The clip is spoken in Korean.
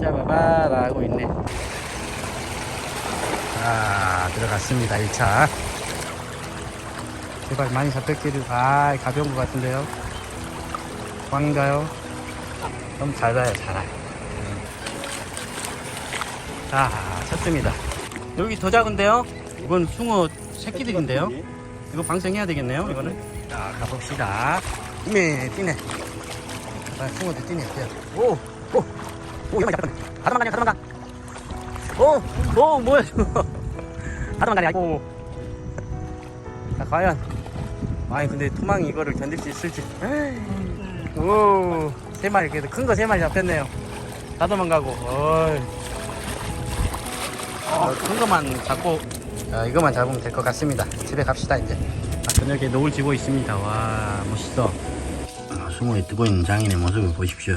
잡아봐라 하고 있네. 자, 들어갔습니다. 1차. 제발 많이 잡혔기를. 아, 가벼운 것 같은데요. 왕인가요? 좀잘 가요, 잘 와요. 자, 쳤습니다. 여기 더 작은데요? 이건 숭어 새끼들인데요? 이거 방생해야 되겠네요, 이거는. 자, 가봅시다. 뛰네, 뛰네. 아, 숭어도 뛰네, 뛰어. 오, 오, 오, 이거 잠깐만. 가다만 가냐, 가다만 가. 오, 오, 뭐야, 저거. 가다만 가냐, 아이고. 자, 과연. 아니, 근데 토망이 이거를 견딜 수 있을지. 오, 세 마리, 그래도 큰 거 세 마리 잡혔네요. 다 도망가고, 어이. 어, 큰 것만 잡고, 자, 이것만 잡으면 될 것 같습니다. 집에 갑시다, 이제. 아, 저녁에 노을 지고 있습니다. 와, 멋있어. 아, 수모에 뜨고 있는 장인의 모습을 보십시오.